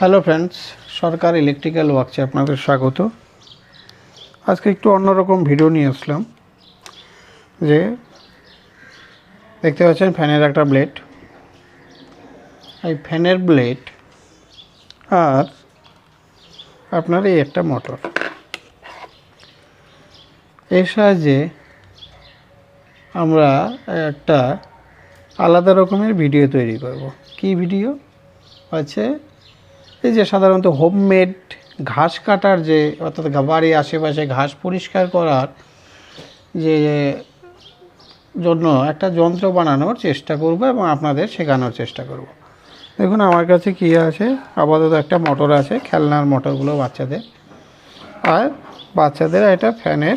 Hello friends Sarkar electrical ওয়ার্কসে আপনাদের স্বাগত। আজকে একটু অন্যরকম ভিডিও নিয়ে আসলাম, যে দেখতে পাচ্ছেন ফ্যানের একটা ব্লেড এই ফ্যানের ব্লেড আর আপনার এই একটা মোটর এর সাহায্যে আমরা একটা আলাদা রকমের ভিডিও তৈরি করব। কি ভিডিও আছে এই যে সাধারণত হোমমেড ঘাস কাটার যে, অর্থাৎ বাড়ির আশেপাশে ঘাস পরিষ্কার করার যে জন্য একটা যন্ত্র বানানোর চেষ্টা করব এবং আপনাদের শেখানোর চেষ্টা করব। দেখুন, আমার কাছে কী আছে? আপাতত একটা মোটর আছে, খেলনার মোটরগুলো বাচ্চাদের। আর বাচ্চাদের একটা ফ্যানের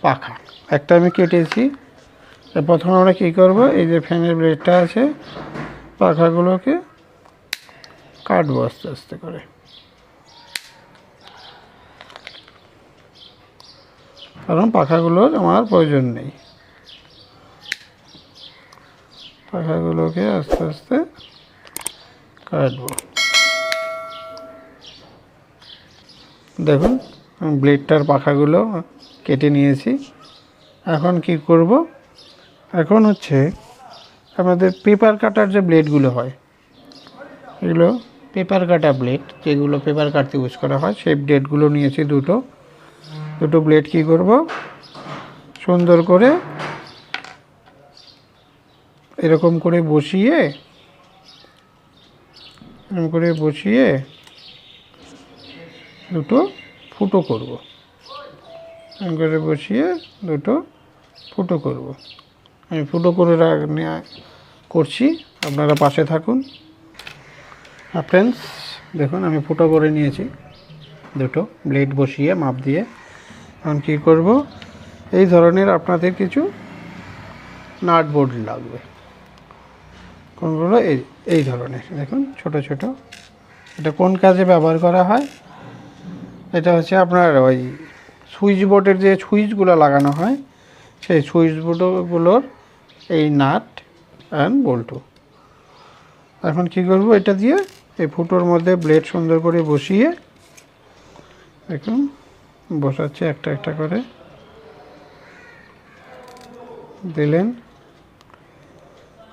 পাখা। একটা আমি কেটেছি। প্রথমে আমরা কী করব? এই যে ফ্যানের ব্লেডটা আছে, পাখাগুলোকে কাটবো আস্তে আস্তে করে। কারণ পাখাগুলোর আমার প্রয়োজন নেই। পাখাগুলোকে আস্তে আস্তে কাটবো। দেখুন ব্লেডটার পাখাগুলো কেটে নিয়েছি। এখন কি করব? এখন হচ্ছে আমাদের পেপার কাটার যে ব্লেডগুলো হয়, এগুলো পেপার কাটা ব্লেড যেগুলো পেপার কাটতে ইউজ করা হয়, সেই ব্লেডগুলো নিয়েছি দুটো। দুটো ব্লেড কি করব? সুন্দর করে এরকম করে বসিয়ে, এরকম করে বসিয়ে দুটো ফুটো করব। এরকম করে বসিয়ে দুটো ফুটো করব। আমি ফুটো করে রাখ- করছি। আপনারা পাশে থাকুন। ফ্রেন্ডস দেখুন, আমি ফুটো করে নিয়েছি দুটো। ব্লেড বসিয়ে, মাপ দিয়ে। এখন কী করব? এই ধরনের আপনাদের কিছু নাট বোর্ড লাগবে। কোনগুলো? এই এই ধরনের। দেখুন, ছোট ছোট। এটা কোন কাজে ব্যবহার করা হয়? এটা হচ্ছে আপনার ওই সুইচ বোর্ডের যে সুইচগুলো লাগানো হয়, সেই সুইচ বোর্ডগুলোর এই নাট অ্যান্ড বল্টু এখন কি করব? এটা দিয়ে এই ফুটোর মধ্যে ব্লেড সুন্দর করে বসিয়ে দেখুন, বসাচ্ছে একটা একটা করে। দিলেন।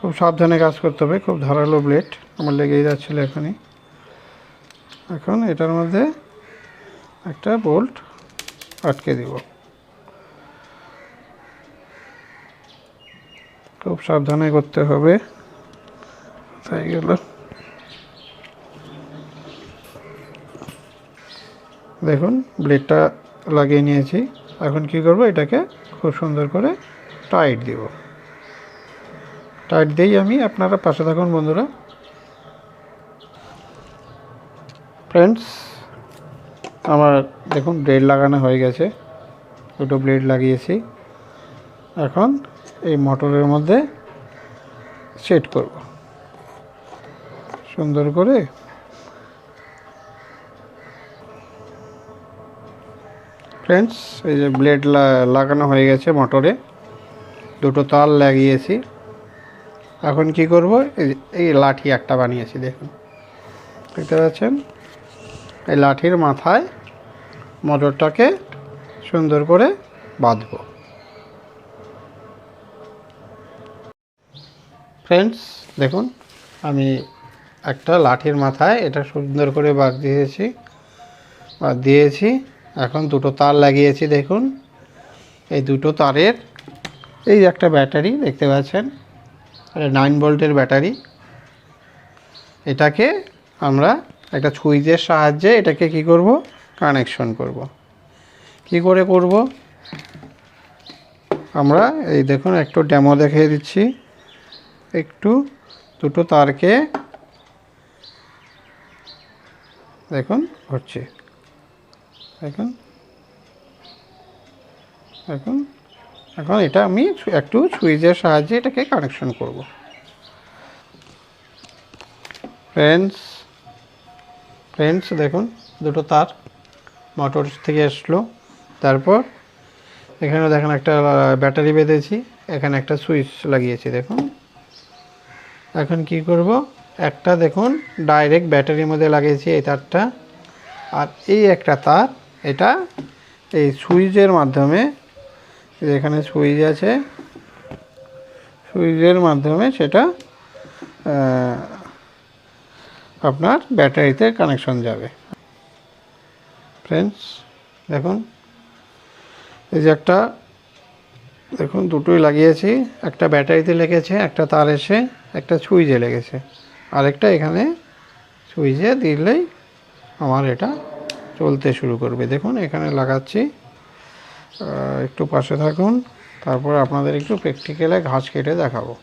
খুব সাবধানে কাজ করতে হবে, খুব ধারালো ব্লেড আমার লেগেই যাচ্ছিল এখনই। এখন এটার মধ্যে একটা বোল্ট আটকে দিব। খুব সাবধানে করতে হবে। তাই গেল। দেখুন ব্লেডটা লাগিয়ে নিয়েছি। এখন কি করব, এটাকে খুব সুন্দর করে টাইট দিব। টাইট দিয়েই আমি আপনারা পাশে থাকুন বন্ধুরা। ফ্রেন্ডস আমার দেখুন ব্লেড লাগানো হয়ে গেছে। দুটো ব্লেড লাগিয়েছি। এখন এই মোটরের মধ্যে সেট করব। সুন্দর করে ফ্রেন্ডস এই যে ব্লেড লাগানো হয়ে গেছে মোটরে। দুটো তার লাগিয়েছি। এখন কি করব? এই লাঠি একটা বানিয়েছি, দেখুন। দেখতে পাচ্ছেন? এই লাঠির মাথায় মোটরটাকে সুন্দর করে বাঁধব। ফ্রেন্ডস দেখুন, আমি একটা লাঠির মাথায় এটা সুন্দর করে বাদ দিয়েছি বাদ দিয়েছি। এখন দুটো তার লাগিয়েছি, দেখুন। এই দুটো তারের, এই একটা ব্যাটারি, দেখতে পাচ্ছেন? নাইন ভোল্টের ব্যাটারি। এটাকে আমরা একটা সুইচের সাহায্যে এটাকে কি করব? কানেকশন করব। কি করে করব? আমরা এই দেখুন, একটু ডেমো দেখিয়ে দিচ্ছি। একটু দুটো তারকে, দেখুন হচ্ছে দেখুন দেখুন এখন এটা আমি একটু সুইচের সাহায্যে এটাকে কানেকশন করব। ফ্রেন্ডস ফ্রেন্ডস দেখুন, দুটো তার মোটর থেকে আসলো তারপর এখানে দেখেন একটা ব্যাটারি বেঁধেছি, এখানে একটা সুইচ লাগিয়েছি, দেখুন। এখন কি করব? একটা, দেখুন ডাইরেক্ট ব্যাটারির মধ্যে লাগিয়েছি এই তারটা। আর এই একটা তার এটা এই সুইচের মাধ্যমে এখানে সুইচ আছে, সুইচের মাধ্যমে সেটা আপনার ব্যাটারিতে কানেকশন যাবে। ফ্রেন্ডস দেখুন, এই যে একটা, দেখুন, দুটোই লাগিয়েছি, একটা ব্যাটারিতে লেগেছে, একটা তার এসে, একটা সুইচে লেগেছে। আরেকটা এখানে সুইচে দিলেই আমার এটা চলতে শুরু করবে। দেখুন, এখানে লাগাচ্ছি। একটু পাশে থাকুন। তারপর আপনাদের একটু প্র্যাকটিক্যালে ঘাস কেটে দেখাবো।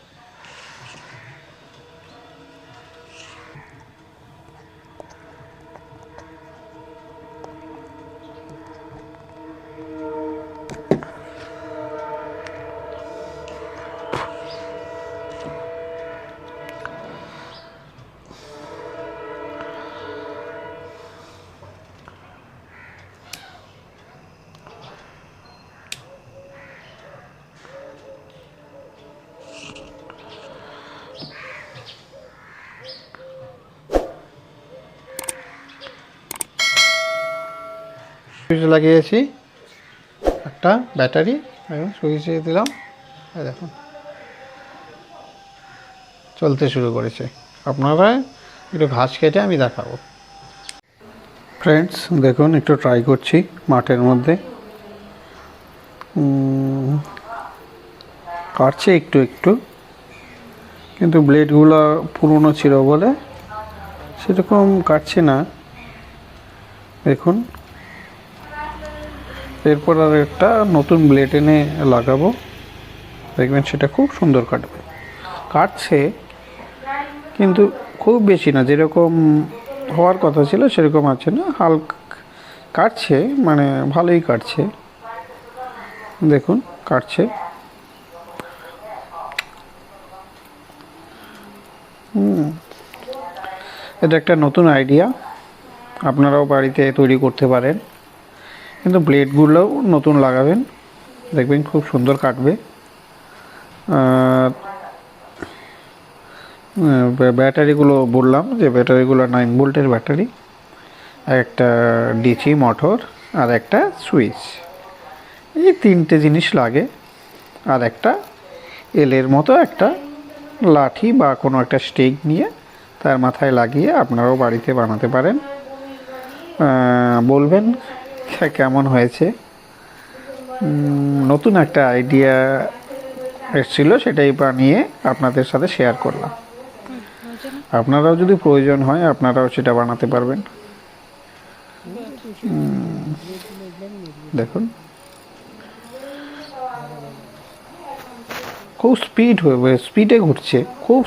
সুইচ লাগিয়েছি। একটা ব্যাটারি দেখুন সুইচে দিলাম। দেখুন। চলতে শুরু করেছে। আপনারা একটু ঘাস কেটে আমি দেখাবো। ফ্রেন্ডস দেখুন, একটু ট্রাই করছি মাঠের মধ্যে। কাটছে একটু একটু। কিন্তু ব্লেডগুলো পুরনো ছিল বলে সেরকম কাটছে না। দেখুন। এরপর আর একটা নতুন ব্লেড এনে লাগাবো। দেখবেন সেটা খুব সুন্দর কাটবে। কাটছে, কিন্তু খুব বেশি না, যেরকম হওয়ার কথা ছিল সেরকম আছে না। হালকা কাটছে মানে ভালোই কাটছে। দেখুন, কাটছে। এটা একটা নতুন আইডিয়া আপনারাও বাড়িতে তৈরি করতে পারেন। কিন্তু ব্লেডগুলোও নতুন লাগাবেন। দেখবেন খুব সুন্দর কাটবে। ব্যাটারিগুলো বললাম যে ব্যাটারিগুলো নাইন ভোল্টের ব্যাটারি, একটা ডিসি মোটর আর একটা সুইচ। এই তিনটে জিনিস লাগে। আর একটা এলের মতো একটা লাঠি বা কোনো একটা স্টেক নিয়ে তার মাথায় লাগিয়ে আপনারাও বাড়িতে বানাতে পারেন। বলবেন কে- কেমন হয়েছে? নতুন একটা আইডিয়া এসেছিল, সেটাই বানিয়ে আপনাদের সাথে শেয়ার করলাম। আপনারাও যদি প্রয়োজন হয়, আপনারাও সেটা বানাতে পারবেন। দেখুন। খুব স্পিড হয়ে স্পিডে ঘুরছে, খুব